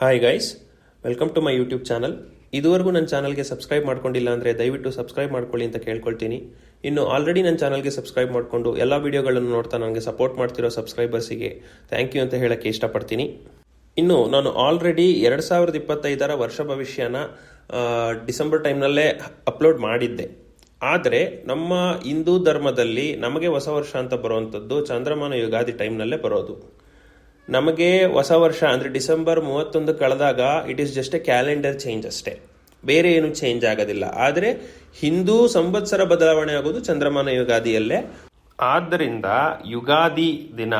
Hi guys welcome to my YouTube channel ಇದುವರೆಗೂ ನನ್ನ ಚಾನಲ್ಗೆ ಸಬ್ಸ್ಕ್ರೈಬ್ ಮಾಡ್ಕೊಂಡಿಲ್ಲ ಅಂದರೆ ದಯವಿಟ್ಟು ಸಬ್ಸ್ಕ್ರೈಬ್ ಮಾಡ್ಕೊಳ್ಳಿ ಅಂತ ಕೇಳ್ಕೊಳ್ತೀನಿ. ಇನ್ನು ಆಲ್ರೆಡಿ ನನ್ನ ಚಾನಲ್ಗೆ ಸಬ್ಸ್ಕ್ರೈಬ್ ಮಾಡಿಕೊಂಡು ಎಲ್ಲ ವೀಡಿಯೋಗಳನ್ನು ನೋಡ್ತಾ ನನಗೆ ಸಪೋರ್ಟ್ ಮಾಡ್ತಿರೋ ಸಬ್ಸ್ಕ್ರೈಬರ್ಸಿಗೆ ಥ್ಯಾಂಕ್ ಯು ಅಂತ ಹೇಳೋಕ್ಕೆ ಇಷ್ಟಪಡ್ತೀನಿ. ಇನ್ನು ನಾನು ಆಲ್ರೆಡಿ ಎರಡು ಸಾವಿರದ ಇಪ್ಪತ್ತೈದರ ವರ್ಷ ಭವಿಷ್ಯನ ಡಿಸೆಂಬರ್ ಟೈಮ್ನಲ್ಲೇ ಅಪ್ಲೋಡ್ ಮಾಡಿದ್ದೆ. ಆದರೆ ನಮ್ಮ ಹಿಂದೂ ಧರ್ಮದಲ್ಲಿ ನಮಗೆ ಹೊಸ ವರ್ಷ ಅಂತ ಬರುವಂಥದ್ದು ಚಂದ್ರಮಾನ ಯುಗಾದಿ ಟೈಮ್ನಲ್ಲೇ ಬರೋದು. ನಮಗೆ ಹೊಸ ವರ್ಷ ಅಂದರೆ ಡಿಸೆಂಬರ್ ಮೂವತ್ತೊಂದು ಕಳೆದಾಗ it is just a calendar change ಅಷ್ಟೇ. ಬೇರೆ ಏನು ಚೇಂಜ್ ಆಗೋದಿಲ್ಲ. ಆದರೆ ಹಿಂದೂ ಸಂವತ್ಸರ ಬದಲಾವಣೆ ಆಗೋದು ಚಂದ್ರಮಾನ ಯುಗಾದಿಯಲ್ಲೇ. ಆದ್ದರಿಂದ ಯುಗಾದಿ ದಿನ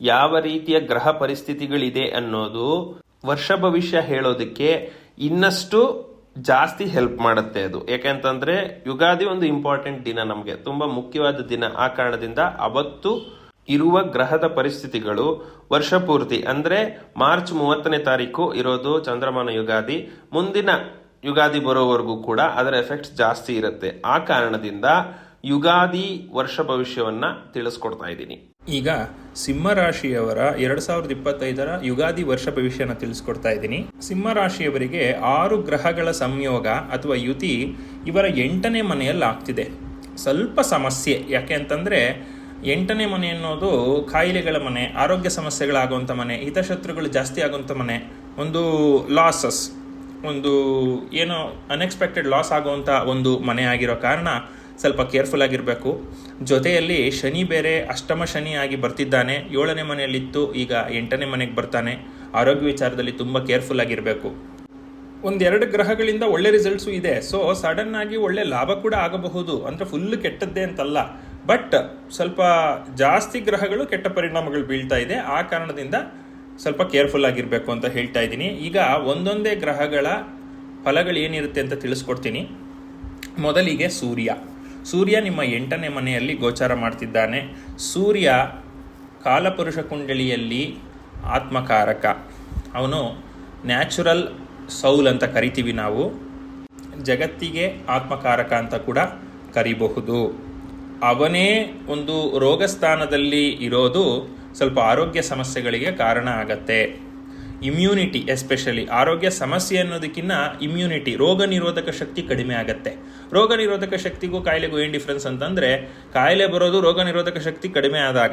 ಯಾವ ರೀತಿಯ ಗ್ರಹ ಪರಿಸ್ಥಿತಿಗಳಿದೆ ಅನ್ನೋದು ವರ್ಷ ಭವಿಷ್ಯ ಹೇಳೋದಕ್ಕೆ ಇನ್ನಷ್ಟು ಜಾಸ್ತಿ ಹೆಲ್ಪ್ ಮಾಡುತ್ತೆ ಅದು. ಯಾಕೆಂತಂದ್ರೆ ಯುಗಾದಿ ಒಂದು ಇಂಪಾರ್ಟೆಂಟ್ ದಿನ ನಮಗೆ. ತುಂಬಾ ಮುಖ್ಯವಾದ ದಿನ ಆ ಕಾರಣದಿಂದ ಅವತ್ತು ಇರುವ ಗ್ರಹದ ಪರಿಸ್ಥಿತಿಗಳು ವರ್ಷ ಪೂರ್ತಿ ಅಂದ್ರೆ ಮಾರ್ಚ್ ಮೂವತ್ತನೇ ತಾರೀಕು ಇರೋದು ಚಂದ್ರಮಾನ ಯುಗಾದಿ. ಮುಂದಿನ ಯುಗಾದಿ ಬರೋವರೆಗೂ ಕೂಡ ಅದರ ಎಫೆಕ್ಟ್ಸ್ ಜಾಸ್ತಿ ಇರುತ್ತೆ. ಆ ಕಾರಣದಿಂದ ಯುಗಾದಿ ವರ್ಷ ಭವಿಷ್ಯವನ್ನ ತಿಳಿಸ್ಕೊಡ್ತಾ ಇದ್ದೀನಿ. ಈಗ ಸಿಂಹರಾಶಿಯವರ ಎರಡ್ ಸಾವಿರದ ಇಪ್ಪತ್ತೈದರ ಯುಗಾದಿ ವರ್ಷ ಭವಿಷ್ಯನ ತಿಳಿಸ್ಕೊಡ್ತಾ ಇದ್ದೀನಿ. ಸಿಂಹರಾಶಿಯವರಿಗೆ ಆರು ಗ್ರಹಗಳ ಸಂಯೋಗ ಅಥವಾ ಯುತಿ ಇವರ ಎಂಟನೇ ಮನೆಯಲ್ಲಿ ಆಗ್ತಿದೆ ಸ್ವಲ್ಪ ಸಮಸ್ಯೆ. ಯಾಕೆ ಅಂತಂದ್ರೆ ಎಂಟನೇ ಮನೆ ಅನ್ನೋದು ಕಾಯಿಲೆಗಳ ಮನೆ, ಆರೋಗ್ಯ ಸಮಸ್ಯೆಗಳಾಗುವಂಥ ಮನೆ, ಹಿತಶತ್ರುಗಳು ಜಾಸ್ತಿ ಆಗುವಂಥ ಮನೆ, ಒಂದು ಲಾಸಸ್ ಒಂದು ಏನೋ ಅನ್ಎಕ್ಸ್ಪೆಕ್ಟೆಡ್ ಲಾಸ್ ಆಗುವಂಥ ಒಂದು ಮನೆ ಆಗಿರೋ ಕಾರಣ ಸ್ವಲ್ಪ ಕೇರ್ಫುಲ್ ಆಗಿರಬೇಕು. ಜೊತೆಯಲ್ಲಿ ಶನಿ ಬೇರೆ ಅಷ್ಟಮ ಶನಿ ಆಗಿ ಬರ್ತಿದ್ದಾನೆ, ಏಳನೇ ಮನೆಯಲ್ಲಿತ್ತು, ಈಗ ಎಂಟನೇ ಮನೆಗೆ ಬರ್ತಾನೆ. ಆರೋಗ್ಯ ವಿಚಾರದಲ್ಲಿ ತುಂಬ ಕೇರ್ಫುಲ್ ಆಗಿರಬೇಕು. ಒಂದೆರಡು ಗ್ರಹಗಳಿಂದ ಒಳ್ಳೆ ರಿಸಲ್ಟ್ಸು ಇದೆ. ಸೊ ಸಡನ್ನಾಗಿ ಒಳ್ಳೆ ಲಾಭ ಕೂಡ ಆಗಬಹುದು. ಅಂದರೆ ಫುಲ್ ಕೆಟ್ಟದ್ದೇ ಅಂತಲ್ಲ. ಬಟ್ ಸ್ವಲ್ಪ ಜಾಸ್ತಿ ಗ್ರಹಗಳು ಕೆಟ್ಟ ಪರಿಣಾಮಗಳು ಬೀಳ್ತಾ ಇದೆ. ಆ ಕಾರಣದಿಂದ ಸ್ವಲ್ಪ ಕೇರ್ಫುಲ್ ಆಗಿರಬೇಕು ಅಂತ ಹೇಳ್ತಾ ಇದ್ದೀನಿ. ಈಗ ಒಂದೊಂದೇ ಗ್ರಹಗಳ ಫಲಗಳು ಏನಿರುತ್ತೆ ಅಂತ ತಿಳಿಸ್ಕೊಡ್ತೀನಿ. ಮೊದಲಿಗೆ ಸೂರ್ಯ. ಸೂರ್ಯ ನಿಮ್ಮ ಎಂಟನೇ ಮನೆಯಲ್ಲಿ ಗೋಚಾರ ಮಾಡ್ತಿದ್ದಾನೆ. ಸೂರ್ಯ ಕಾಲಪುರುಷ ಕುಂಡಲಿಯಲ್ಲಿ ಆತ್ಮಕಾರಕ. ಅವನು ನ್ಯಾಚುರಲ್ ಸೌಲ್ ಅಂತ ಕರಿತೀವಿ ನಾವು. ಜಗತ್ತಿಗೆ ಆತ್ಮಕಾರಕ ಅಂತ ಕೂಡ ಕರಿಬಹುದು. ಅವನೇ ಒಂದು ರೋಗಸ್ಥಾನದಲ್ಲಿ ಇರೋದು ಸ್ವಲ್ಪ ಆರೋಗ್ಯ ಸಮಸ್ಯೆಗಳಿಗೆ ಕಾರಣ ಆಗತ್ತೆ. ಇಮ್ಯುನಿಟಿ ಎಸ್ಪೆಷಲಿ ಆರೋಗ್ಯ ಸಮಸ್ಯೆ ಅನ್ನೋದಕ್ಕಿಂತ ಇಮ್ಯುನಿಟಿ ರೋಗ ನಿರೋಧಕ ಶಕ್ತಿ ಕಡಿಮೆ ಆಗತ್ತೆ. ರೋಗ ನಿರೋಧಕ ಶಕ್ತಿಗೂ ಕಾಯಿಲೆಗೂ ಏನು ಡಿಫ್ರೆನ್ಸ್ ಅಂತಂದರೆ, ಕಾಯಿಲೆ ಬರೋದು ರೋಗ ನಿರೋಧಕ ಶಕ್ತಿ ಕಡಿಮೆ ಆದಾಗ.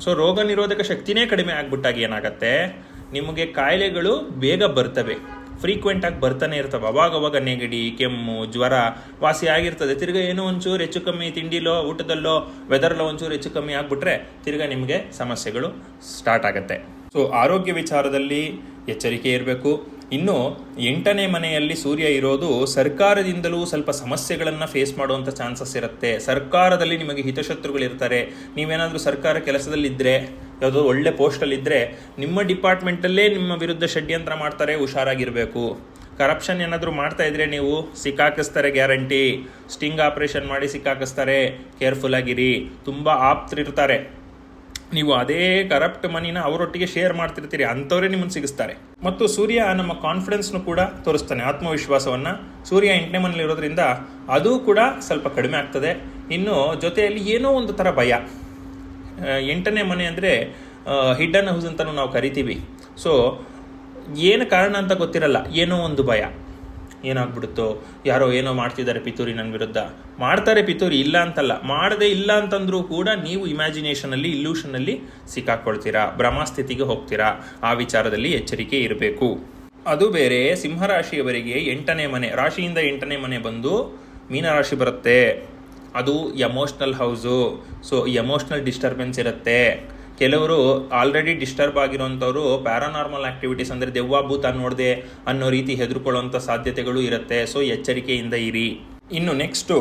ಸೊ ರೋಗ ನಿರೋಧಕ ಶಕ್ತಿನೇ ಕಡಿಮೆ ಆಗ್ಬಿಟ್ಟಾಗ ಏನಾಗತ್ತೆ? ನಿಮಗೆ ಕಾಯಿಲೆಗಳು ಬೇಗ ಬರ್ತವೆ. ಫ್ರೀಕ್ವೆಂಟ್ ಆಗಿ ಬರ್ತಾನೆ ಇರ್ತವೆ. ಅವಾಗ ಅವಾಗ ನೆಗಡಿ, ಕೆಮ್ಮು, ಜ್ವರ ವಾಸಿ ಆಗಿರ್ತದೆ. ತಿರ್ಗ ಏನೋ ಒಂಚೂರು ಹೆಚ್ಚು ಕಮ್ಮಿ ತಿಂಡಿಲೋ, ಊಟದಲ್ಲೋ ವೆದರ್ಲೋ ಒಂಚೂರು ಹೆಚ್ಚು ಕಮ್ಮಿ ಆಗಿಬಿಟ್ರೆ ತಿರ್ಗ ನಿಮಗೆ ಸಮಸ್ಯೆಗಳು ಸ್ಟಾರ್ಟ್ ಆಗುತ್ತೆ. ಸೊ ಆರೋಗ್ಯ ವಿಚಾರದಲ್ಲಿ ಎಚ್ಚರಿಕೆ ಇರಬೇಕು. ಇನ್ನು ಎಂಟನೇ ಮನೆಯಲ್ಲಿ ಸೂರ್ಯ ಇರೋದು ಸರ್ಕಾರದಿಂದಲೂ ಸ್ವಲ್ಪ ಸಮಸ್ಯೆಗಳನ್ನು ಫೇಸ್ ಮಾಡುವಂಥ ಚಾನ್ಸಸ್ ಇರುತ್ತೆ. ಸರ್ಕಾರದಲ್ಲಿ ನಿಮಗೆ ಹಿತಶತ್ರುಗಳಿರ್ತಾರೆ. ನೀವೇನಾದರೂ ಸರ್ಕಾರ ಕೆಲಸದಲ್ಲಿದ್ದರೆ ಯಾವುದೋ ಒಳ್ಳೆ ಪೋಸ್ಟಲ್ಲಿದ್ದರೆ ನಿಮ್ಮ ಡಿಪಾರ್ಟ್ಮೆಂಟಲ್ಲೇ ನಿಮ್ಮ ವಿರುದ್ಧ ಷಡ್ಯಂತ್ರ ಮಾಡ್ತಾರೆ, ಹುಷಾರಾಗಿರಬೇಕು. ಕರಪ್ಷನ್ ಏನಾದರೂ ಮಾಡ್ತಾ ಇದ್ರೆ ನೀವು ಸಿಕ್ಕಾಕಿಸ್ತಾರೆ ಗ್ಯಾರಂಟಿ ಸ್ಟಿಂಗ್ ಆಪರೇಷನ್ ಮಾಡಿ ಸಿಕ್ಕಾಕಿಸ್ತಾರೆ. ಕೇರ್ಫುಲ್ ಆಗಿರಿ. ತುಂಬ ಆಪ್ತಿರ್ತಾರೆ ನೀವು ಅದೇ ಕರಪ್ಟ್ ಮನಿನ ಅವರೊಟ್ಟಿಗೆ ಶೇರ್ ಮಾಡ್ತಿರ್ತೀರಿ, ಅಂಥವರೇ ನಿಮ್ಮನ್ನು ಸಿಗಿಸ್ತಾರೆ. ಮತ್ತು ಸೂರ್ಯ ನಮ್ಮ ಕಾನ್ಫಿಡೆನ್ಸ್ನು ಕೂಡ ತೋರಿಸ್ತಾನೆ, ಆತ್ಮವಿಶ್ವಾಸವನ್ನ. ಸೂರ್ಯ ಎಂಟನೇ ಮನೇಲಿ ಇರೋದ್ರಿಂದ ಅದು ಕೂಡ ಸ್ವಲ್ಪ ಕಡಿಮೆ ಆಗ್ತದೆ. ಇನ್ನು ಜೊತೆಯಲ್ಲಿ ಏನೋ ಒಂದು ಥರ ಭಯ. ಎಂಟನೇ ಮನೆ ಅಂದರೆ ಹಿಡ್ಡನ್ ಹೌಸ್ ಅಂತಲೂ ನಾವು ಕರಿತೀವಿ. ಸೊ ಏನು ಕಾರಣ ಅಂತ ಗೊತ್ತಿರಲ್ಲ, ಏನೋ ಒಂದು ಭಯ. ಏನಾಗ್ಬಿಡುತ್ತೋ, ಯಾರೋ ಏನೋ ಮಾಡ್ತಿದ್ದಾರೆ ಪಿತೂರಿ ನನ್ನ ವಿರುದ್ಧ. ಮಾಡ್ತಾರೆ ಪಿತೂರಿ, ಇಲ್ಲ ಅಂತಲ್ಲ. ಮಾಡದೇ ಇಲ್ಲ ಅಂತಂದ್ರೂ ಕೂಡ ನೀವು ಇಮ್ಯಾಜಿನೇಷನಲ್ಲಿ ಇಲ್ಯೂಷನಲ್ಲಿ ಸಿಕ್ಕಾಕ್ಕೊಳ್ತೀರಾ ಭ್ರಮಾಸ್ಥಿತಿಗೆ ಹೋಗ್ತೀರಾ, ಆ ವಿಚಾರದಲ್ಲಿ ಎಚ್ಚರಿಕೆ ಇರಬೇಕು. ಅದು ಬೇರೆ, ಸಿಂಹರಾಶಿಯವರಿಗೆ ಎಂಟನೇ ಮನೆ, ರಾಶಿಯಿಂದ ಎಂಟನೇ ಮನೆ ಬಂದು ಮೀನರಾಶಿ ಬರುತ್ತೆ. ಅದು emotional house so emotional disturbance ಇರುತ್ತೆ. ಕೆಲವರು ಆಲ್ರೆಡಿ ಡಿಸ್ಟರ್ಬ್ ಆಗಿರೋಂಥವ್ರು ಪ್ಯಾರಾನಾರ್ಮಲ್ ಆಕ್ಟಿವಿಟೀಸ್ ಅಂದರೆ ದೆವ್ವ ಭೂತ ನೋಡದೆ ಅನ್ನೋ ರೀತಿ ಹೆದರ್ಕೊಳ್ಳೋಂಥ ಸಾಧ್ಯತೆಗಳು ಇರುತ್ತೆ. ಸೊ ಎಚ್ಚರಿಕೆಯಿಂದ ಇರಿ. ಇನ್ನು ನೆಕ್ಸ್ಟು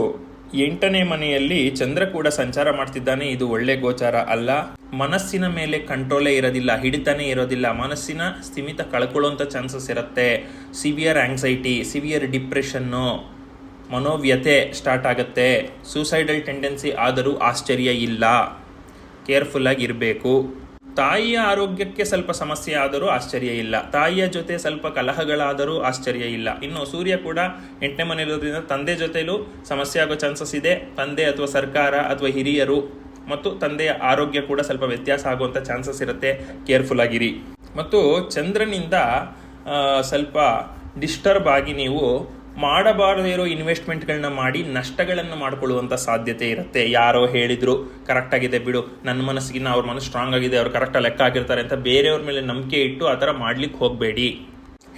ಎಂಟನೇ ಮನೆಯಲ್ಲಿ ಚಂದ್ರ ಕೂಡ ಸಂಚಾರ ಮಾಡ್ತಿದ್ದಾನೆ. ಇದು ಒಳ್ಳೆ ಗೋಚಾರ ಅಲ್ಲ. ಮನಸ್ಸಿನ ಮೇಲೆ ಕಂಟ್ರೋಲೇ ಇರೋದಿಲ್ಲ, ಹಿಡಿತಾನೆ ಇರೋದಿಲ್ಲ. ಮನಸ್ಸಿನ ಸ್ಥಿಮಿತ ಕಳ್ಕೊಳ್ಳೋಂಥ ಚಾನ್ಸಸ್ ಇರುತ್ತೆ. ಸಿವಿಯರ್ ಆಂಗ್ಸೈಟಿ ಸಿವಿಯರ್ ಡಿಪ್ರೆಷನ್ನು ಮನೋವ್ಯತೆ ಸ್ಟಾರ್ಟ್ ಆಗುತ್ತೆ. ಸೂಸೈಡಲ್ ಟೆಂಡೆನ್ಸಿ ಆದರೂ ಆಶ್ಚರ್ಯ ಇಲ್ಲ. ಕೇರ್ಫುಲ್ ಆಗಿ ಇರಬೇಕು. ತಾಯಿಯ ಆರೋಗ್ಯಕ್ಕೆ ಸ್ವಲ್ಪ ಸಮಸ್ಯೆ ಆದರೂ ಆಶ್ಚರ್ಯ ಇಲ್ಲ. ತಾಯಿಯ ಜೊತೆ ಸ್ವಲ್ಪ ಕಲಹಗಳಾದರೂ ಆಶ್ಚರ್ಯ ಇಲ್ಲ. ಇನ್ನು ಸೂರ್ಯ ಕೂಡ ಎಂಟನೇ ಮನೆ ಇರೋದ್ರಿಂದ ತಂದೆ ಜೊತೆಲೂ ಸಮಸ್ಯೆ ಆಗೋ ಚಾನ್ಸಸ್ ಇದೆ. ತಂದೆ ಅಥವಾ ಸರ್ಕಾರ ಅಥವಾ ಹಿರಿಯರು ಮತ್ತು ತಂದೆಯ ಆರೋಗ್ಯ ಕೂಡ ಸ್ವಲ್ಪ ವ್ಯತ್ಯಾಸ ಆಗುವಂಥ ಚಾನ್ಸಸ್ ಇರುತ್ತೆ. ಕೇರ್ಫುಲ್ ಆಗಿರಿ. ಮತ್ತು ಚಂದ್ರನಿಂದ ಸ್ವಲ್ಪ ಡಿಸ್ಟರ್ಬ್ ಆಗಿ ನೀವು ಮಾಡಬಾರದೇ ಇರೋ ಇನ್ವೆಸ್ಟ್ಮೆಂಟ್ಗಳನ್ನ ಮಾಡಿ ನಷ್ಟಗಳನ್ನು ಮಾಡಿಕೊಳ್ಳುವಂಥ ಸಾಧ್ಯತೆ ಇರುತ್ತೆ. ಯಾರೋ ಹೇಳಿದ್ರು, ಕರೆಕ್ಟ್ ಆಗಿದೆ ಬಿಡು, ನನ್ನ ಮನಸ್ಸಿಗಿನ್ನ ಅವ್ರ ಮನಸ್ಸು ಸ್ಟ್ರಾಂಗ್ ಆಗಿದೆ, ಅವ್ರು ಕರೆಕ್ಟಾಗಿ ಲೆಕ್ಕ ಹಾಕಿರ್ತಾರೆ ಅಂತ ಬೇರೆಯವ್ರ ಮೇಲೆ ನಂಬಿಕೆ ಇಟ್ಟು ಆ ಥರ ಮಾಡ್ಲಿಕ್ಕೆ ಹೋಗಬೇಡಿ.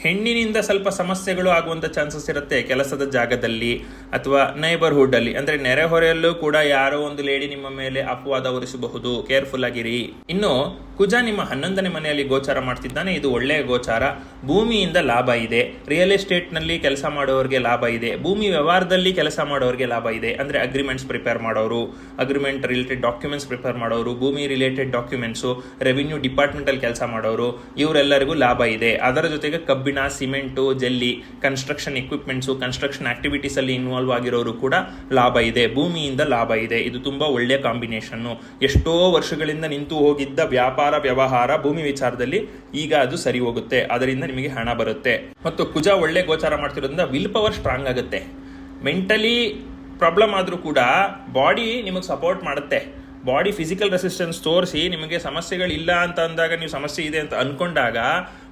ಹೆಣ್ಣಿನಿಂದ ಸ್ವಲ್ಪ ಸಮಸ್ಯೆಗಳು ಆಗುವಂಥ ಚಾನ್ಸಸ್ ಇರುತ್ತೆ ಕೆಲಸದ ಜಾಗದಲ್ಲಿ ಅಥವಾ ನೈಬರ್ಹುಡ್ಡಲ್ಲಿ ಅಂದ್ರೆ ನೆರೆಹೊರೆಯಲ್ಲೂ ಕೂಡ ಯಾರೋ ಒಂದು ಲೇಡಿ ನಿಮ್ಮ ಮೇಲೆ ಅಪವಾದ ಹೊರಿಸಬಹುದು ಕೇರ್ಫುಲ್ ಆಗಿರಿ. ಇನ್ನು ಕುಜ ನಿಮ್ಮ ಹನ್ನೊಂದನೇ ಮನೆಯಲ್ಲಿ ಗೋಚಾರ ಮಾಡ್ತಿದ್ದಾನೆ. ಇದು ಒಳ್ಳೆಯ ಗೋಚಾರ. ಭೂಮಿಯಿಂದ ಲಾಭ ಇದೆ. ರಿಯಲ್ ಎಸ್ಟೇಟ್ನಲ್ಲಿ ಕೆಲಸ ಮಾಡೋರಿಗೆ ಲಾಭ ಇದೆ. ಭೂಮಿ ವ್ಯವಹಾರದಲ್ಲಿ ಕೆಲಸ ಮಾಡೋರಿಗೆ ಲಾಭ ಇದೆ. ಅಂದರೆ ಅಗ್ರಿಮೆಂಟ್ಸ್ ಪ್ರಿಪೇರ್ ಮಾಡೋರು ಅಗ್ರಿಮೆಂಟ್ ರಿಲೇಟೆಡ್ ಡಾಕ್ಯುಮೆಂಟ್ಸ್ ಪ್ರಿಪೇರ್ ಮಾಡೋರು, ಭೂಮಿ ರಿಲೇಟೆಡ್ ಡಾಕ್ಯುಮೆಂಟ್ಸು ರೆವಿನ್ಯೂ ಡಿಪಾರ್ಟ್ಮೆಂಟಲ್ಲಿ ಕೆಲಸ ಮಾಡೋರು, ಇವರೆಲ್ಲರಿಗೂ ಲಾಭ ಇದೆ. ಅದರ ಜೊತೆಗೆ ಕಬ್ಬಿಣ ಸಿಮೆಂಟು ಜಲ್ಲಿ ಕನ್ಸ್ಟ್ರಕ್ಷನ್ ಎಕ್ವಿಪ್ಮೆಂಟ್ಸು ಕನ್ಸ್ಟ್ರಕ್ಷನ್ ಆಕ್ಟಿವಿಟೀಸಲ್ಲಿ ಇನ್ವಾಲ್ವ್ ಆಗಿರೋರು ಕೂಡ ಲಾಭ ಇದೆ. ಭೂಮಿಯಿಂದ ಲಾಭ ಇದೆ. ಇದು ತುಂಬ ಒಳ್ಳೆಯ ಕಾಂಬಿನೇಷನ್ನು ಎಷ್ಟೋ ವರ್ಷಗಳಿಂದ ನಿಂತು ಹೋಗಿದ್ದ ವ್ಯಾಪಾರ ವ್ಯವಹಾರ, ಭೂಮಿ ವಿಚಾರದಲ್ಲಿ ಈಗ ಅದು ಸರಿ ಹೋಗುತ್ತೆ. ಅದರಿಂದ ನಿಮಗೆ ಹಣ ಬರುತ್ತೆ. ಮತ್ತು ಕುಜ ಒಳ್ಳೆ ಗೋಚಾರ ಮಾಡ್ತಿರೋದ್ರಿಂದ ವಿಲ್ ಪವರ್ ಸ್ಟ್ರಾಂಗ್ ಆಗುತ್ತೆ. ಮೆಂಟಲಿ ಪ್ರಾಬ್ಲಮ್ ಆದರೂ ಕೂಡ ಬಾಡಿ ನಿಮಗೆ ಸಪೋರ್ಟ್ ಮಾಡುತ್ತೆ. ಬಾಡಿ ಫಿಸಿಕಲ್ ರೆಸಿಸ್ಟೆನ್ಸ್ ತೋರಿಸಿ ನಿಮಗೆ ಸಮಸ್ಯೆಗಳಿಲ್ಲ ಅಂತ ಅಂದಾಗ ನೀವು ಸಮಸ್ಯೆ ಇದೆ ಅಂತ ಅಂದ್ಕೊಂಡಾಗ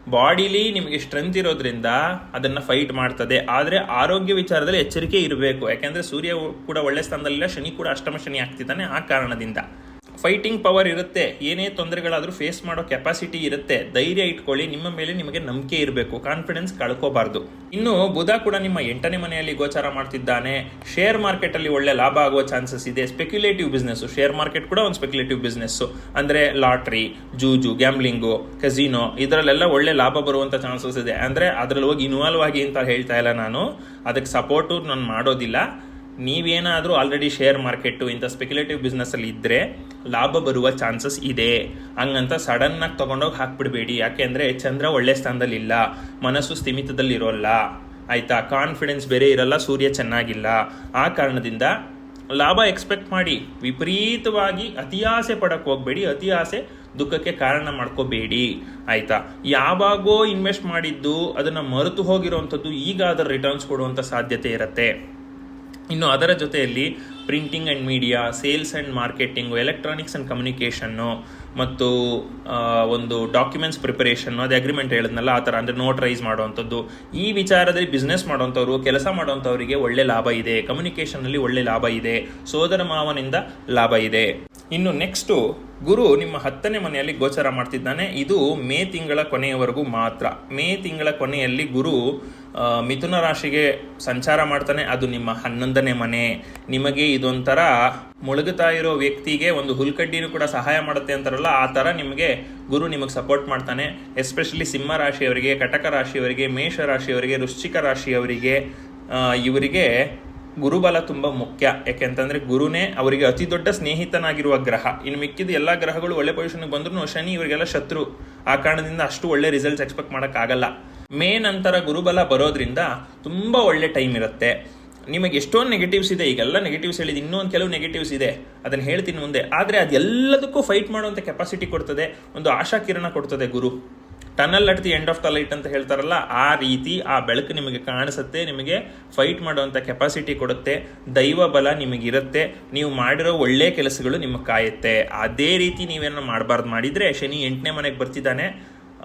ಬಾಡಿಲಿ ನಿಮಗೆ ಸ್ಟ್ರೆಂತ್ ಇರೋದ್ರಿಂದ ಅದನ್ನ ಫೈಟ್ ಮಾಡ್ತದೆ. ಆದರೆ ಆರೋಗ್ಯ ವಿಚಾರದಲ್ಲಿ ಎಚ್ಚರಿಕೆ ಇರಬೇಕು. ಯಾಕೆಂದರೆ ಸೂರ್ಯ ಕೂಡ ಒಳ್ಳೆ ಸ್ಥಾನದಲ್ಲಿಲ್ಲ, ಶನಿ ಕೂಡ ಅಷ್ಟಮ ಶನಿ ಆಗ್ತಿದ್ದಾನೆ ಆ ಕಾರಣದಿಂದ. ಫೈಟಿಂಗ್ ಪವರ್ ಇರುತ್ತೆ, ಏನೇ ತೊಂದರೆಗಳಾದರೂ ಫೇಸ್ ಮಾಡೋ ಕೆಪಾಸಿಟಿ ಇರುತ್ತೆ, ಧೈರ್ಯ ಇಟ್ಕೊಳ್ಳಿ, ನಿಮ್ಮ ಮೇಲೆ ನಿಮಗೆ ನಂಬಿಕೆ ಇರಬೇಕು ಕಾನ್ಫಿಡೆನ್ಸ್ ಕಳ್ಕೋಬಾರ್ದು. ಇನ್ನು ಬುಧ ಕೂಡ ನಿಮ್ಮ ಎಂಟನೇ ಮನೆಯಲ್ಲಿ ಗೋಚಾರ ಮಾಡ್ತಿದ್ದಾನೆ ಶೇರ್ ಮಾರ್ಕೆಟ್ ಅಲ್ಲಿ ಒಳ್ಳೆ ಲಾಭ ಆಗುವ ಚಾನ್ಸಸ್ ಇದೆ ಸ್ಪೆಕ್ಯುಲೇಟಿವ್ ಬಿಸ್ನೆಸ್ಸು ಶೇರ್ ಮಾರ್ಕೆಟ್ ಕೂಡ ಒಂದು ಸ್ಪೆಕ್ಯುಲೇಟಿವ್ ಬಿಸ್ನೆಸ್ಸು ಅಂದ್ರೆ ಲಾಟ್ರಿ ಜೂಜು ಗ್ಯಾಮ್ಲಿಂಗು ಕಸಿನೋ ಇದರಲ್ಲೆಲ್ಲ ಒಳ್ಳೆ ಲಾಭ ಬರುವಂತ ಚಾನ್ಸಸ್ ಇದೆ. ಅಂದ್ರೆ ಅದ್ರಲ್ಲಿ ಹೋಗಿ ಇನ್ವಾಲ್ವ್ ಆಗಿ ಅಂತ ಹೇಳ್ತಾ ಇಲ್ಲ ನಾನು, ಅದಕ್ಕೆ ಸಪೋರ್ಟು ನಾನು ಮಾಡೋದಿಲ್ಲ. ನೀವೇನಾದರೂ ಆಲ್ರೆಡಿ ಶೇರ್ ಮಾರ್ಕೆಟು ಇಂಥ ಸ್ಪೆಕ್ಯುಲೇಟಿವ್ ಬಿಸ್ನೆಸ್ಸಲ್ಲಿ ಇದ್ದರೆ ಲಾಭ ಬರುವ ಚಾನ್ಸಸ್ ಇದೆ. ಹಂಗಂತ ಸಡನ್ ಆಗಿ ತಗೊಂಡೋಗಿ ಹಾಕ್ಬಿಡ್ಬೇಡಿ. ಯಾಕೆಂದ್ರೆ ಚಂದ್ರ ಒಳ್ಳೆ ಸ್ಥಾನದಲ್ಲಿಲ್ಲ ಮನಸ್ಸು ಸ್ಥಿಮಿತದಲ್ಲಿರೋಲ್ಲ ಆಯ್ತಾ? ಕಾನ್ಫಿಡೆನ್ಸ್ ಬೇರೆ ಇರಲ್ಲ, ಸೂರ್ಯ ಚೆನ್ನಾಗಿಲ್ಲ. ಆ ಕಾರಣದಿಂದ ಲಾಭ ಎಕ್ಸ್ಪೆಕ್ಟ್ ಮಾಡಿ. ವಿಪರೀತವಾಗಿ ಅತಿ ಆಸೆ ಪಡಕ್ಕೆ ಹೋಗ್ಬೇಡಿ. ಅತಿ ಆಸೆ ದುಃಖಕ್ಕೆ ಕಾರಣ ಮಾಡ್ಕೋಬೇಡಿ. ಆಯಿತಾ? ಯಾವಾಗೋ ಇನ್ವೆಸ್ಟ್ ಮಾಡಿದ್ದು ಅದನ್ನು ಮರೆತು ಹೋಗಿರೋವಂಥದ್ದು ಈಗ ಅದರ ರಿಟರ್ನ್ಸ್ ಕೊಡುವಂಥ ಸಾಧ್ಯತೆ ಇರುತ್ತೆ. ಇನ್ನು ಅದರ ಜೊತೆಯಲ್ಲಿ printing and media sales and marketing electronics and communication ಮತ್ತು ಒಂದು ಡಾಕ್ಯುಮೆಂಟ್ಸ್ ಪ್ರಿಪರೇಷನ್ನು ಅದೇ ಅಗ್ರಿಮೆಂಟ್ ಹೇಳಿದ್ನಲ್ಲ, ಆ ಥರ ಅಂದರೆ ನೋಟ್ರೈಸ್ ಮಾಡುವಂಥದ್ದು. ಈ ವಿಚಾರದಲ್ಲಿ ಬಿಸ್ನೆಸ್ ಮಾಡುವಂಥವ್ರು, ಕೆಲಸ ಮಾಡುವಂಥವರಿಗೆ ಒಳ್ಳೆ ಲಾಭ ಇದೆ. ಕಮ್ಯುನಿಕೇಷನಲ್ಲಿ ಒಳ್ಳೆ ಲಾಭ ಇದೆ. ಸೋದರ ಮಾವನಿಂದ ಲಾಭ ಇದೆ. ಇನ್ನು ನೆಕ್ಸ್ಟು, ಗುರು ನಿಮ್ಮ ಹತ್ತನೇ ಮನೆಯಲ್ಲಿ ಗೋಚರ ಮಾಡ್ತಿದ್ದಾನೆ. ಇದು ಮೇ ತಿಂಗಳ ಕೊನೆಯವರೆಗೂ ಮಾತ್ರ. ಮೇ ತಿಂಗಳ ಕೊನೆಯಲ್ಲಿ ಗುರು ಮಿಥುನ ರಾಶಿಗೆ ಸಂಚಾರ ಮಾಡ್ತಾನೆ. ಅದು ನಿಮ್ಮ ಹನ್ನೊಂದನೇ ಮನೆ. ನಿಮಗೆ ಇದೊಂಥರ ಮುಳುಗುತ್ತಾ ಇರೋ ವ್ಯಕ್ತಿಗೆ ಒಂದು ಹುಲ್ಕಡ್ಡಿನೂ ಕೂಡ ಸಹಾಯ ಮಾಡುತ್ತೆ ಅಂತಾರಲ್ಲ, ಆ ಥರ ನಿಮಗೆ ಗುರು ನಿಮಗೆ ಸಪೋರ್ಟ್ ಮಾಡ್ತಾನೆ. ಎಸ್ಪೆಷಲಿ ಸಿಂಹ ರಾಶಿಯವರಿಗೆ, ಕಟಕ ರಾಶಿಯವರಿಗೆ, ಮೇಷ ರಾಶಿಯವರಿಗೆ, ವೃಶ್ಚಿಕ ರಾಶಿಯವರಿಗೆ ಇವರಿಗೆ ಗುರುಬಲ ತುಂಬ ಮುಖ್ಯ. ಯಾಕೆಂತಂದ್ರೆ ಗುರುನೇ ಅವರಿಗೆ ಅತಿ ದೊಡ್ಡ ಸ್ನೇಹಿತನಾಗಿರುವ ಗ್ರಹ. ಇನ್ನು ಮಿಕ್ಕಿದ ಎಲ್ಲ ಗ್ರಹಗಳು ಒಳ್ಳೆ ಪೊಸಿಷನ್ ಬಂದ್ರೂ ಶನಿ ಇವರಿಗೆಲ್ಲ ಶತ್ರು. ಆ ಕಾರಣದಿಂದ ಅಷ್ಟು ಒಳ್ಳೆ ರಿಸಲ್ಟ್ಸ್ ಎಕ್ಸ್ಪೆಕ್ಟ್ ಆಗಲ್ಲ. ಮೇ ನಂತರ ಗುರುಬಲ ಬರೋದ್ರಿಂದ ತುಂಬಾ ಒಳ್ಳೆ ಟೈಮ್ ಇರುತ್ತೆ. ನಿಮಗೆ ಎಷ್ಟೊಂದು ನೆಗೆಟಿವ್ಸ್ ಇದೆ, ಈಗೆಲ್ಲ ನೆಗೆಟಿವ್ಸ್ ಹೇಳಿದ ಇನ್ನೊಂದು ಕೆಲವು ನೆಗೆಟಿವ್ಸ್ ಇದೆ. ಅದನ್ನ ಹೇಳ್ತೀನಿ ಮುಂದೆ. ಆದ್ರೆ ಅದೆಲ್ಲದಕ್ಕೂ ಫೈಟ್ ಮಾಡುವಂಥ ಕೆಪಾಸಿಟಿ ಕೊಡ್ತದೆ, ಒಂದು ಆಶಾ ಕಿರಣ ಕೊಡ್ತದೆ ಗುರು. Tunnel at the end of the light ಅಂತ ಹೇಳ್ತಾರಲ್ಲ, ಆ ರೀತಿ ಆ ಬೆಳಕು ನಿಮಗೆ ಕಾಣಿಸುತ್ತೆ, ನಿಮಗೆ ಫೈಟ್ ಮಾಡುವಂಥ ಕೆಪಾಸಿಟಿ ಕೊಡುತ್ತೆ, ದೈವ ಬಲ ನಿಮಗಿರುತ್ತೆ, ನೀವು ಮಾಡಿರೋ ಒಳ್ಳೆ ಕೆಲಸಗಳು ನಿಮಗೆ ಕಾಯುತ್ತೆ. ಅದೇ ರೀತಿ ನೀವೇನೋ ಮಾಡಬಾರ್ದು ಮಾಡಿದರೆ ಶನಿ ಎಂಟನೇ ಮನೆಗೆ ಬರ್ತಿದ್ದಾನೆ.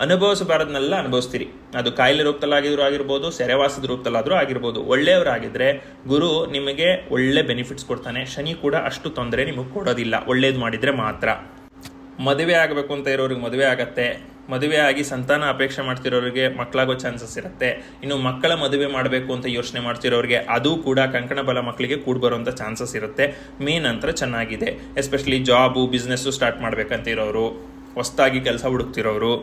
ಅನುಭವಿಸಬಾರದನ್ನೆಲ್ಲ ಅನುಭವಿಸ್ತೀರಿ. ಅದು ಕಾಯಿಲೆ ರೂಪದಲ್ಲಾಗಿದ್ರು ಆಗಿರ್ಬೋದು, ಸೆರೆವಾಸದ ರೂಪದಲ್ಲಾದರೂ ಆಗಿರ್ಬೋದು ಒಳ್ಳೆಯವರಾಗಿದ್ದರೆ ಗುರು ನಿಮಗೆ ಒಳ್ಳೆ ಬೆನಿಫಿಟ್ಸ್ ಕೊಡ್ತಾನೆ. ಶನಿ ಕೂಡ ಅಷ್ಟು ತೊಂದರೆ ನಿಮಗೆ ಕೊಡೋದಿಲ್ಲ. ಒಳ್ಳೇದು ಮಾಡಿದರೆ ಮಾತ್ರ. ಮದುವೆ ಆಗಬೇಕು ಅಂತ ಇರೋರಿಗೆ ಮದುವೆ ಆಗತ್ತೆ. ಮದುವೆ ಆಗಿ ಸಂತಾನ ಅಪೇಕ್ಷೆ ಮಾಡ್ತಿರೋರಿಗೆ ಮಕ್ಕಳಾಗೋ ಚಾನ್ಸಸ್ ಇರುತ್ತೆ. ಇನ್ನು ಮಕ್ಕಳ ಮದುವೆ ಮಾಡಬೇಕು ಅಂತ ಯೋಚನೆ ಮಾಡ್ತಿರೋರಿಗೆ ಅದು ಕೂಡ ಕಂಕಣ ಬಲ ಮಕ್ಕಳಿಗೆ ಕೂಡ ಬರುವಂಥ ಚಾನ್ಸಸ್ ಇರುತ್ತೆ. ಮೇ ನಂತರ ಚೆನ್ನಾಗಿದೆ. ಎಸ್ಪೆಷಲಿ ಜಾಬು ಬಿಸ್ನೆಸ್ಸು ಸ್ಟಾರ್ಟ್ ಮಾಡ್ಬೇಕಂತ ಇರೋರು ಹೊಸ್ದಾಗಿ ಕೆಲಸ ಹುಡುಕ್ತಿರೋರು,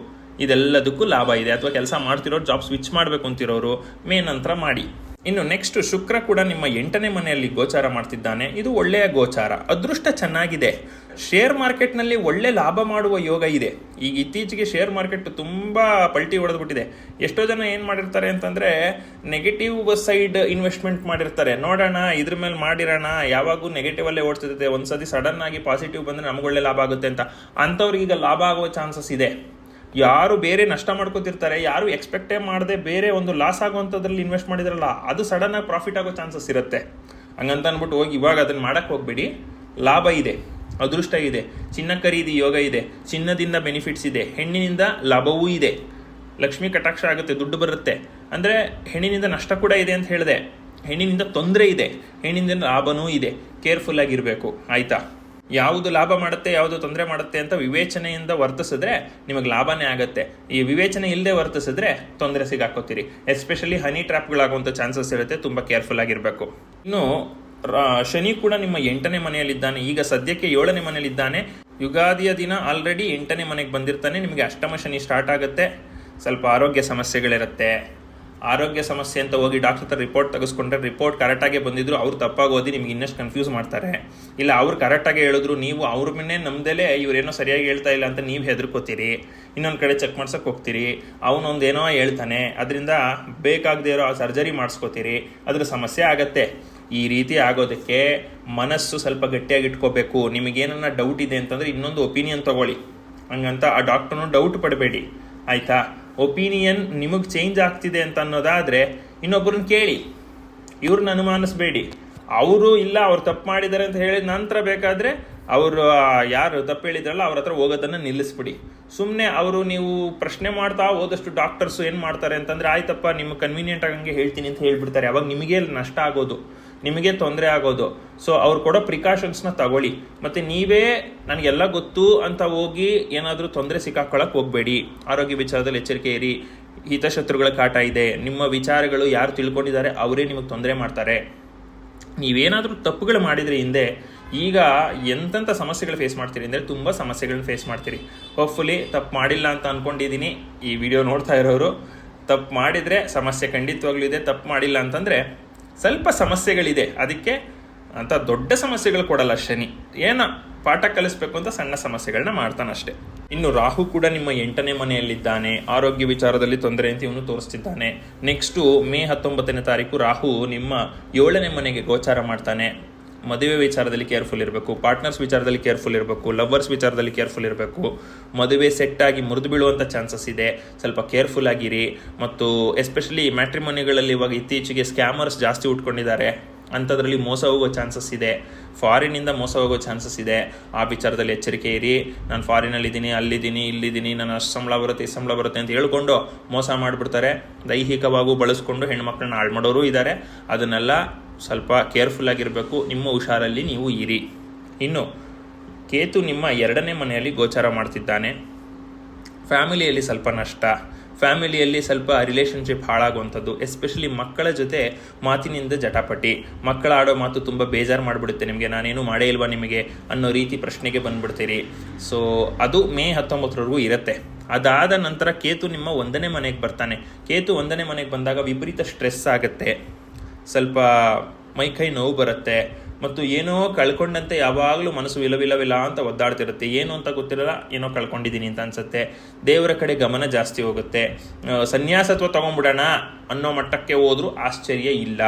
ಇದೆಲ್ಲದಕ್ಕೂ ಲಾಭ ಇದೆ. ಅಥವಾ ಕೆಲಸ ಮಾಡ್ತಿರೋರು ಜಾಬ್ ಸ್ವಿಚ್ ಮಾಡಬೇಕು ಅಂತಿರೋರು ಮೇ ನಂತರ ಮಾಡಿ. ಇನ್ನು ನೆಕ್ಸ್ಟ್ ಶುಕ್ರ ಕೂಡ ನಿಮ್ಮ ಎಂಟನೇ ಮನೆಯಲ್ಲಿ ಗೋಚಾರ ಮಾಡ್ತಿದ್ದಾನೆ. ಇದು ಒಳ್ಳೆಯ ಗೋಚಾರ. ಅದೃಷ್ಟ ಚೆನ್ನಾಗಿದೆ. ಶೇರ್ ಮಾರ್ಕೆಟ್ನಲ್ಲಿ ಒಳ್ಳೆ ಲಾಭ ಮಾಡುವ ಯೋಗ ಇದೆ. ಈಗ ಇತ್ತೀಚೆಗೆ ಶೇರ್ ಮಾರ್ಕೆಟ್ ತುಂಬಾ ಪಲ್ಟಿ ಹೊಡೆದ್ಬಿಟ್ಟಿದೆ. ಎಷ್ಟೋ ಜನ ಏನು ಮಾಡಿರ್ತಾರೆ ಅಂತಂದ್ರೆ ನೆಗೆಟಿವ್ ಸೈಡ್ ಇನ್ವೆಸ್ಟ್ಮೆಂಟ್ ಮಾಡಿರ್ತಾರೆ. ನೋಡೋಣ, ಇದ್ರ ಮೇಲೆ ಮಾಡಿರೋಣ. ಯಾವಾಗೂ ನೆಗೆಟಿವಲ್ಲೇ ಅಲ್ಲೇ ಒಂದು ಸಡನ್ ಆಗಿ ಪಾಸಿಟಿವ್ ಬಂದ್ರೆ ನಮಗೊಳ್ಳೆ ಲಾಭ ಆಗುತ್ತೆ ಅಂತ. ಅಂಥವ್ರಿಗೆ ಈಗ ಲಾಭ ಆಗುವ ಚಾನ್ಸಸ್ ಇದೆ. ಯಾರು ಬೇರೆ ನಷ್ಟ ಮಾಡ್ಕೋತಿರ್ತಾರೆ, ಯಾರು ಎಕ್ಸ್ಪೆಕ್ಟೇ ಮಾಡದೆ ಬೇರೆ ಒಂದು ಲಾಸ್ ಆಗುವಂಥದ್ರಲ್ಲಿ ಇನ್ವೆಸ್ಟ್ ಮಾಡಿದ್ರಲ್ಲ, ಅದು ಸಡನ್ ಆಗಿ ಪ್ರಾಫಿಟ್ ಆಗೋ ಚಾನ್ಸಸ್ ಇರುತ್ತೆ. ಹಂಗಂತ ಅಂದ್ಬಿಟ್ಟು ಹೋಗಿ ಇವಾಗ ಅದನ್ನ ಮಾಡಕ್ ಹೋಗ್ಬೇಡಿ. ಲಾಭ ಇದೆ, ಅದೃಷ್ಟ ಇದೆ, ಚಿನ್ನ ಖರೀದಿ ಯೋಗ ಇದೆ, ಚಿನ್ನದಿಂದ ಬೆನಿಫಿಟ್ಸ್ ಇದೆ, ಹೆಣ್ಣಿನಿಂದ ಲಾಭವೂ ಇದೆ. ಲಕ್ಷ್ಮಿ ಕಟಾಕ್ಷ ಆಗುತ್ತೆ, ದುಡ್ಡು ಬರುತ್ತೆ. ಅಂದರೆ ಹೆಣ್ಣಿನಿಂದ ನಷ್ಟ ಕೂಡ ಇದೆ ಅಂತ ಹೇಳಿದೆ. ಹೆಣ್ಣಿನಿಂದ ತೊಂದರೆ ಇದೆ, ಹೆಣ್ಣಿನಿಂದ ಲಾಭನೂ ಇದೆ. ಕೇರ್ಫುಲ್ ಆಗಿರಬೇಕು, ಆಯ್ತಾ? ಯಾವುದು ಲಾಭ ಮಾಡುತ್ತೆ, ಯಾವುದು ತೊಂದರೆ ಮಾಡುತ್ತೆ ಅಂತ ವಿವೇಚನೆಯಿಂದ ವರ್ತಿಸಿದ್ರೆ ನಿಮಗೆ ಲಾಭನೇ ಆಗುತ್ತೆ. ಈ ವಿವೇಚನೆ ಇಲ್ಲದೆ ವರ್ತಿಸಿದ್ರೆ ತೊಂದರೆ ಸಿಗಾಕೋತೀರಿ ಎಸ್ಪೆಷಲಿ ಹನಿ ಟ್ರ್ಯಾಪ್ಗಳಾಗುವಂಥ ಚಾನ್ಸಸ್ ಇರುತ್ತೆ, ತುಂಬ ಕೇರ್ಫುಲ್ ಆಗಿರಬೇಕು. ಇನ್ನು ಶನಿ ಕೂಡ ನಿಮ್ಮ ಎಂಟನೇ ಮನೆಯಲ್ಲಿದ್ದಾನೆ. ಈಗ ಸದ್ಯಕ್ಕೆ ಏಳನೇ ಮನೆಯಲ್ಲಿದ್ದಾನೆ. ಯುಗಾದಿಯ ದಿನ ಆಲ್ರೆಡಿ ಎಂಟನೇ ಮನೆಗೆ ಬಂದಿರ್ತಾನೆ. ನಿಮಗೆ ಅಷ್ಟಮ ಶನಿ ಸ್ಟಾರ್ಟ್ ಆಗುತ್ತೆ. ಸ್ವಲ್ಪ ಆರೋಗ್ಯ ಸಮಸ್ಯೆಗಳಿರುತ್ತೆ. ಆರೋಗ್ಯ ಸಮಸ್ಯೆ ಅಂತ ಹೋಗಿ ಡಾಕ್ಟರ್ ಹತ್ರ ರಿಪೋರ್ಟ್ ತೆಗೆಸ್ಕೊಂಡ್ರೆ ರಿಪೋರ್ಟ್ ಕರೆಕ್ಟಾಗಿ ಬಂದಿದ್ರು ಅವ್ರು ತಪ್ಪಾಗಿ ಓದಿ ನಿಮ್ಗೆ ಇನ್ನಷ್ಟು ಕನ್ಫ್ಯೂಸ್ ಮಾಡ್ತಾರೆ. ಇಲ್ಲ, ಅವ್ರು ಕರೆಕ್ಟಾಗಿ ಹೇಳಿದ್ರು ನೀವು ಅವ್ರ ಮೇಲೆ ನಮ್ದಲೇ ಇವರೇನೋ ಸರಿಯಾಗಿ ಹೇಳ್ತಾ ಇಲ್ಲ ಅಂತ ನೀವು ಹೆದರ್ಕೋತೀರಿ. ಇನ್ನೊಂದು ಕಡೆ ಚೆಕ್ ಮಾಡ್ಸಕ್ಕೆ ಹೋಗ್ತೀರಿ. ಅವನೊಂದೇನೋ ಹೇಳ್ತಾನೆ. ಅದರಿಂದ ಬೇಕಾಗದೇ ಇರೋ ಸರ್ಜರಿ ಮಾಡಿಸ್ಕೋತೀರಿ. ಅದ್ರ ಸಮಸ್ಯೆ ಆಗತ್ತೆ. ಈ ರೀತಿ ಆಗೋದಕ್ಕೆ ಮನಸ್ಸು ಸ್ವಲ್ಪ ಗಟ್ಟಿಯಾಗಿ ಇಟ್ಕೋಬೇಕು. ನಿಮಗೇನನ್ನ ಡೌಟ್ ಇದೆ ಅಂತಂದ್ರೆ ಇನ್ನೊಂದು ಒಪಿನಿಯನ್ ತಗೊಳ್ಳಿ. ಹಂಗಂತ ಆ ಡಾಕ್ಟರ್ನು ಡೌಟ್ ಪಡಬೇಡಿ. ಆಯ್ತಾ? ಒಪಿನಿಯನ್ ನಿಮಗೆ ಚೇಂಜ್ ಆಗ್ತಿದೆ ಅಂತ ಅನ್ನೋದಾದರೆ ಇನ್ನೊಬ್ಬರನ್ನ ಕೇಳಿ. ಇವ್ರನ್ನ ಅನುಮಾನಿಸ್ಬೇಡಿ. ಅವರು ಇಲ್ಲ, ಅವ್ರು ತಪ್ಪು ಮಾಡಿದ್ದಾರೆ ಅಂತ ಹೇಳಿದ ನಂತರ ಬೇಕಾದರೆ ಅವರು ಯಾರು ತಪ್ಪು ಹೇಳಿದ್ರಲ್ಲ ಅವ್ರ ಹತ್ರ ಹೋಗೋದನ್ನು ನಿಲ್ಲಿಸ್ಬಿಡಿ. ಸುಮ್ಮನೆ ಅವರು ನೀವು ಪ್ರಶ್ನೆ ಮಾಡ್ತಾ ಹೋದಷ್ಟು ಡಾಕ್ಟರ್ಸ್ ಏನು ಮಾಡ್ತಾರೆ ಅಂತಂದರೆ, ಆಯ್ತಪ್ಪ ನಿಮ್ಗೆ ಕನ್ವೀನಿಯಂಟ್ ಆಗಂಗೆ ಹೇಳ್ತೀನಿ ಅಂತ ಹೇಳಿಬಿಡ್ತಾರೆ. ಅವಾಗ ನಿಮಗೆ ನಷ್ಟ ಆಗೋದು. ನಿಮಗೆ ತೊಂದರೆ ಆಗೋದು. ಸೊ ಅವ್ರು ಕೊಡೋ ಪ್ರಿಕಾಷನ್ಸ್ನ ತಗೊಳ್ಳಿ. ಮತ್ತು ನೀವೇ ನನಗೆಲ್ಲ ಗೊತ್ತು ಅಂತ ಹೋಗಿ ಏನಾದರೂ ತೊಂದರೆ ಸಿಕ್ಕಾಕೊಳ್ಳೋಕೆ ಹೋಗಬೇಡಿ. ಆರೋಗ್ಯ ವಿಚಾರದಲ್ಲಿ ಎಚ್ಚರಿಕೆ ಇರಿ. ಹಿತಶತ್ರುಗಳ ಕಾಟ ಇದೆ. ನಿಮ್ಮ ವಿಚಾರಗಳು ಯಾರು ತಿಳ್ಕೊಂಡಿದ್ದಾರೆ ಅವರೇ ನಿಮಗೆ ತೊಂದರೆ ಮಾಡ್ತಾರೆ. ನೀವೇನಾದರೂ ತಪ್ಪುಗಳು ಮಾಡಿದರೆ ಹಿಂದೆ ಈಗ ಎಂತೆಂಥ ಸಮಸ್ಯೆಗಳು ಫೇಸ್ ಮಾಡ್ತೀರಿ ಅಂದರೆ ತುಂಬ ಸಮಸ್ಯೆಗಳನ್ನ ಫೇಸ್ ಮಾಡ್ತೀರಿ. ಹೋಪ್ಫುಲಿ ತಪ್ಪು ಮಾಡಿಲ್ಲ ಅಂತ ಅಂದ್ಕೊಂಡಿದ್ದೀನಿ ಈ ವಿಡಿಯೋ ನೋಡ್ತಾ ಇರೋರು, ತಪ್ಪು ಮಾಡಿದರೆ ಸಮಸ್ಯೆ ಖಂಡಿತವಾಗ್ಲೂ ಇದೆ. ತಪ್ಪು ಮಾಡಿಲ್ಲ ಅಂತಂದರೆ ಸ್ವಲ್ಪ ಸಮಸ್ಯೆಗಳಿದೆ. ಅದಕ್ಕೆ ಅಂತ ದೊಡ್ಡ ಸಮಸ್ಯೆಗಳು ಕೊಡಲ್ಲ ಶನಿ. ಏನ ಪಾಠ ಕಲಿಸ್ಬೇಕು ಅಂತ ಸಣ್ಣ ಸಮಸ್ಯೆಗಳನ್ನ ಮಾಡ್ತಾನಷ್ಟೇ ಇನ್ನು ರಾಹು ಕೂಡ ನಿಮ್ಮ ಎಂಟನೇ ಮನೆಯಲ್ಲಿದ್ದಾನೆ. ಆರೋಗ್ಯ ವಿಚಾರದಲ್ಲಿ ತೊಂದರೆ ಅಂತ ಇವನು ತೋರಿಸ್ತಿದ್ದಾನೆ. ನೆಕ್ಸ್ಟು ಮೇ ಹತ್ತೊಂಬತ್ತನೇ ತಾರೀಕು ರಾಹು ನಿಮ್ಮ ಏಳನೇ ಮನೆಗೆ ಗೋಚಾರ ಮಾಡ್ತಾನೆ. ಮದುವೆ ವಿಚಾರದಲ್ಲಿ ಕೇರ್ಫುಲ್ ಇರಬೇಕು ಪಾರ್ಟ್ನರ್ಸ್ ವಿಚಾರದಲ್ಲಿ ಕೇರ್ಫುಲ್ ಇರಬೇಕು ಲವರ್ಸ್ ವಿಚಾರದಲ್ಲಿ ಕೇರ್ಫುಲ್ ಇರಬೇಕು. ಮದುವೆ ಆಗಿ ಮುರಿದು ಬೀಳುವಂಥ ಚಾನ್ಸಸ್ ಇದೆ. ಸ್ವಲ್ಪ ಕೇರ್ಫುಲ್ ಆಗಿರಿ. ಮತ್ತು ಎಸ್ಪೆಷಲಿ ಮ್ಯಾಟ್ರಿಮನಿಗಳಲ್ಲಿ ಇವಾಗ ಇತ್ತೀಚೆಗೆ ಸ್ಕ್ಯಾಮರ್ಸ್ ಜಾಸ್ತಿ ಉಟ್ಕೊಂಡಿದ್ದಾರೆ. ಅಂಥದ್ರಲ್ಲಿ ಮೋಸ ಹೋಗೋ ಚಾನ್ಸಸ್ ಇದೆ. ಫಾರಿನಿಂದ ಮೋಸ ಹೋಗೋ ಚಾನ್ಸಸ್ ಇದೆ. ಆ ವಿಚಾರದಲ್ಲಿ ಎಚ್ಚರಿಕೆ ಇರಿ. ನಾನು ಫಾರಿನಲ್ಲಿದ್ದೀನಿ ಅಲ್ಲಿದ್ದೀನಿ ಇಲ್ಲಿದ್ದೀನಿ ನಾನು ಅಷ್ಟು ಸಂಬಳ ಬರುತ್ತೆ ಇಷ್ಟು ಸಂಬಳ ಬರುತ್ತೆ ಅಂತ ಹೇಳ್ಕೊಂಡು ಮೋಸ ಮಾಡಿಬಿಡ್ತಾರೆ. ದೈಹಿಕವಾಗೂ ಬಳಸ್ಕೊಂಡು ಹೆಣ್ಮಕ್ಳನ್ನ ಹಾಳು ಮಾಡೋರು ಇದ್ದಾರೆ. ಅದನ್ನೆಲ್ಲ ಸ್ವಲ್ಪ ಕೇರ್ಫುಲ್ ಆಗಿರಬೇಕು, ನಿಮ್ಮ ಹುಷಾರಲ್ಲಿ ನೀವು ಇರಿ. ಇನ್ನು, ಕೇತು ನಿಮ್ಮ ಎರಡನೇ ಮನೆಯಲ್ಲಿ ಗೋಚಾರ ಮಾಡ್ತಿದ್ದಾನೆ. ಫ್ಯಾಮಿಲಿಯಲ್ಲಿ ಸ್ವಲ್ಪ ನಷ್ಟ. ಫ್ಯಾಮಿಲಿಯಲ್ಲಿ ಸ್ವಲ್ಪ ರಿಲೇಷನ್ಶಿಪ್ ಹಾಳಾಗುವಂಥದ್ದು, ಎಸ್ಪೆಷಲಿ ಮಕ್ಕಳ ಜೊತೆ ಮಾತಿನಿಂದ ಜಟಾಪಟಿ. ಮಕ್ಕಳ ಆಡೋ ಮಾತು ತುಂಬ ಬೇಜಾರು ಮಾಡಿಬಿಡುತ್ತೆ ನಿಮಗೆ, ನಾನೇನು ಮಾಡೇ ಇಲ್ವಾ ನಿಮಗೆ ಅನ್ನೋ ರೀತಿ ಪ್ರಶ್ನೆಗೆ ಬಂದ್ಬಿಡ್ತೀರಿ. ಸೊ ಅದು ಮೇ ಹತ್ತೊಂಬತ್ತರವರೆಗೂ ಇರುತ್ತೆ. ಅದಾದ ನಂತರ ಕೇತು ನಿಮ್ಮ ಒಂದನೇ ಮನೆಗೆ ಬರ್ತಾನೆ. ಕೇತು ಒಂದನೇ ಮನೆಗೆ ಬಂದಾಗ ವಿಪರೀತ ಸ್ಟ್ರೆಸ್ ಆಗುತ್ತೆ. ಸ್ವಲ್ಪ ಮೈಕೈ ನೋವು ಬರುತ್ತೆ. ಮತ್ತು ಏನೋ ಕಳ್ಕೊಂಡಂತೆ ಯಾವಾಗಲೂ ಮನಸ್ಸು ವಿಲ ವಿಲ ವಿಲ ಅಂತ ಒದ್ದಾಡ್ತಿರುತ್ತೆ. ಏನು ಅಂತ ಗೊತ್ತಿರಲ್ಲ, ಏನೋ ಕಳ್ಕೊಂಡಿದ್ದೀನಿ ಅಂತ ಅನ್ಸುತ್ತೆ. ದೇವರ ಕಡೆ ಗಮನ ಜಾಸ್ತಿ ಹೋಗುತ್ತೆ. ಸನ್ಯಾಸತ್ವ ತಗೊಂಡ್ಬಿಡೋಣ ಅನ್ನೋ ಮಟ್ಟಕ್ಕೆ ಹೋದರೂ ಆಶ್ಚರ್ಯ ಇಲ್ಲ.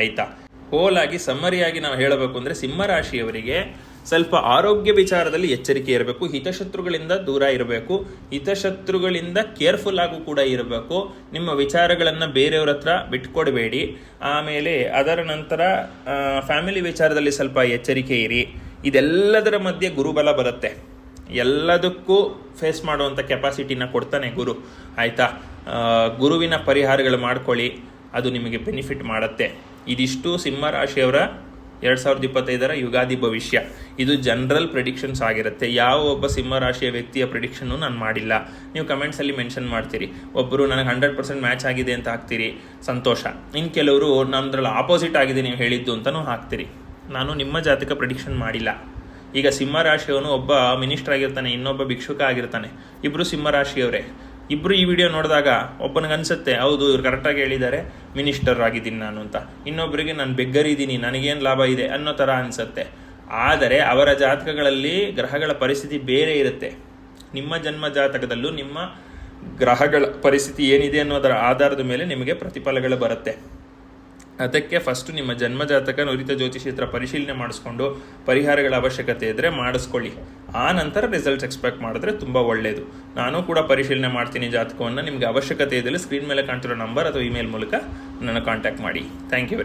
ಆಯ್ತಾ? ಹೋಲಾಗಿ, ಸಮ್ಮರಿಯಾಗಿ ನಾವು ಹೇಳಬೇಕು ಅಂದರೆ, ಸಿಂಹರಾಶಿಯವರಿಗೆ ಸ್ವಲ್ಪ ಆರೋಗ್ಯ ವಿಚಾರದಲ್ಲಿ ಎಚ್ಚರಿಕೆ ಇರಬೇಕು, ಹಿತಶತ್ರುಗಳಿಂದ ದೂರ ಇರಬೇಕು, ಹಿತಶತ್ರುಗಳಿಂದ ಕೇರ್ಫುಲ್ ಆಗು ಕೂಡ ಇರಬೇಕು. ನಿಮ್ಮ ವಿಚಾರಗಳನ್ನು ಬೇರೆಯವ್ರ ಹತ್ರ ಬಿಟ್ಕೊಡಬೇಡಿ. ಆಮೇಲೆ ಅದರ ನಂತರ ಫ್ಯಾಮಿಲಿ ವಿಚಾರದಲ್ಲಿ ಸ್ವಲ್ಪ ಎಚ್ಚರಿಕೆ ಇರಿ. ಇದೆಲ್ಲದರ ಮಧ್ಯೆ ಗುರುಬಲ ಬರುತ್ತೆ. ಎಲ್ಲದಕ್ಕೂ ಫೇಸ್ ಮಾಡುವಂಥ ಕೆಪಾಸಿಟಿನ ಕೊಡ್ತಾನೆ ಗುರು. ಆಯಿತಾ? ಗುರುವಿನ ಪರಿಹಾರಗಳು ಮಾಡ್ಕೊಳ್ಳಿ. ಅದು ನಿಮಗೆ ಬೆನಿಫಿಟ್ ಮಾಡುತ್ತೆ. ಇದಿಷ್ಟು ಸಿಂಹರಾಶಿಯವರ ಎರಡು ಸಾವಿರದ ಇಪ್ಪತ್ತೈದರ ಯುಗಾದಿ ಭವಿಷ್ಯ. ಇದು ಜನರಲ್ ಪ್ರಿಡಿಕ್ಷನ್ಸ್ ಆಗಿರುತ್ತೆ. ಯಾವ ಒಬ್ಬ ಸಿಂಹರಾಶಿಯ ವ್ಯಕ್ತಿಯ ಪ್ರಿಡಿಕ್ಷನ್ನು ನಾನು ಮಾಡಿಲ್ಲ. ನೀವು ಕಮೆಂಟ್ಸಲ್ಲಿ ಮೆನ್ಷನ್ ಮಾಡ್ತೀರಿ. ಒಬ್ಬರು ನನಗೆ ಹಂಡ್ರೆಡ್ ಪರ್ಸೆಂಟ್ ಮ್ಯಾಚ್ ಆಗಿದೆ ಅಂತ ಹಾಕ್ತೀರಿ. ಸಂತೋಷ. ಇನ್ನು ಕೆಲವರು ನಮ್ಮದ್ರಲ್ಲಿ ಆಪೋಸಿಟ್ ಆಗಿದೆ ನೀವು ಹೇಳಿದ್ದು ಅಂತಲೂ ಹಾಕ್ತೀರಿ. ನಾನು ನಿಮ್ಮ ಜಾತಕ ಪ್ರಿಡಿಕ್ಷನ್ ಮಾಡಿಲ್ಲ. ಈಗ ಸಿಂಹರಾಶಿಯವನು ಒಬ್ಬ ಮಿನಿಸ್ಟರ್ ಆಗಿರ್ತಾನೆ, ಇನ್ನೊಬ್ಬ ಭಿಕ್ಷುಕ ಆಗಿರ್ತಾನೆ. ಇಬ್ರು ಸಿಂಹರಾಶಿಯವರೇ ಇಬ್ರು ಈ ವಿಡಿಯೋ ನೋಡಿದಾಗ ಒಬ್ಬನಿಗೆ ಅನ್ಸುತ್ತೆ ಹೌದು, ಇವ್ರು ಕರೆಕ್ಟಾಗಿ ಹೇಳಿದ್ದಾರೆ ಮಿನಿಸ್ಟರ್ ಆಗಿದ್ದೀನಿ ನಾನು ಅಂತ. ಇನ್ನೊಬ್ಬರಿಗೆ ನಾನು ಬೆಗ್ಗರಿದ್ದೀನಿ ನನಗೇನು ಲಾಭ ಇದೆ? ಅನ್ನೋ ಥರ ಅನಿಸುತ್ತೆ. ಆದರೆ, ಅವರ ಜಾತಕಗಳಲ್ಲಿ ಗ್ರಹಗಳ ಪರಿಸ್ಥಿತಿ ಬೇರೆ ಇರುತ್ತೆ. ನಿಮ್ಮ ಜನ್ಮ ಜಾತಕದಲ್ಲೂ ನಿಮ್ಮ ಗ್ರಹಗಳ ಪರಿಸ್ಥಿತಿ ಏನಿದೆ ಅನ್ನೋದರ ಆಧಾರದ ಮೇಲೆ ನಿಮಗೆ ಪ್ರತಿಫಲಗಳು ಬರುತ್ತೆ. ಅದಕ್ಕೆ ಫಸ್ಟ್ ನಿಮ್ಮ ಜನ್ಮ ಜಾತಕ ನುರಿತ ಜ್ಯೋತಿಷಿ ಹತ್ರ ಪರಿಶೀಲನೆ ಮಾಡಿಸ್ಕೊಂಡು ಪರಿಹಾರಗಳ ಅವಶ್ಯಕತೆ ಇದ್ದರೆ ಮಾಡಿಸ್ಕೊಳ್ಳಿ. ಆ ನಂತರ ರಿಸಲ್ಟ್ಸ್ ಎಕ್ಸ್ಪೆಕ್ಟ್ ಮಾಡಿದ್ರೆ ತುಂಬ ಒಳ್ಳೆಯದು ನಾನು ಕೂಡ ಪರಿಶೀಲನೆ ಮಾಡ್ತೀನಿ ಜಾತಕವನ್ನು. ನಿಮಗೆ ಅವಶ್ಯಕತೆ ಇದ್ದಲ್ಲಿ ಸ್ಕ್ರೀನ್ ಮೇಲೆ ಕಾಣ್ತಿರೋ ನಂಬರ್ ಅಥವಾ ಇಮೇಲ್ ಮೂಲಕ ನನ್ನ ಕಾಂಟ್ಯಾಕ್ಟ್ ಮಾಡಿ. Thank you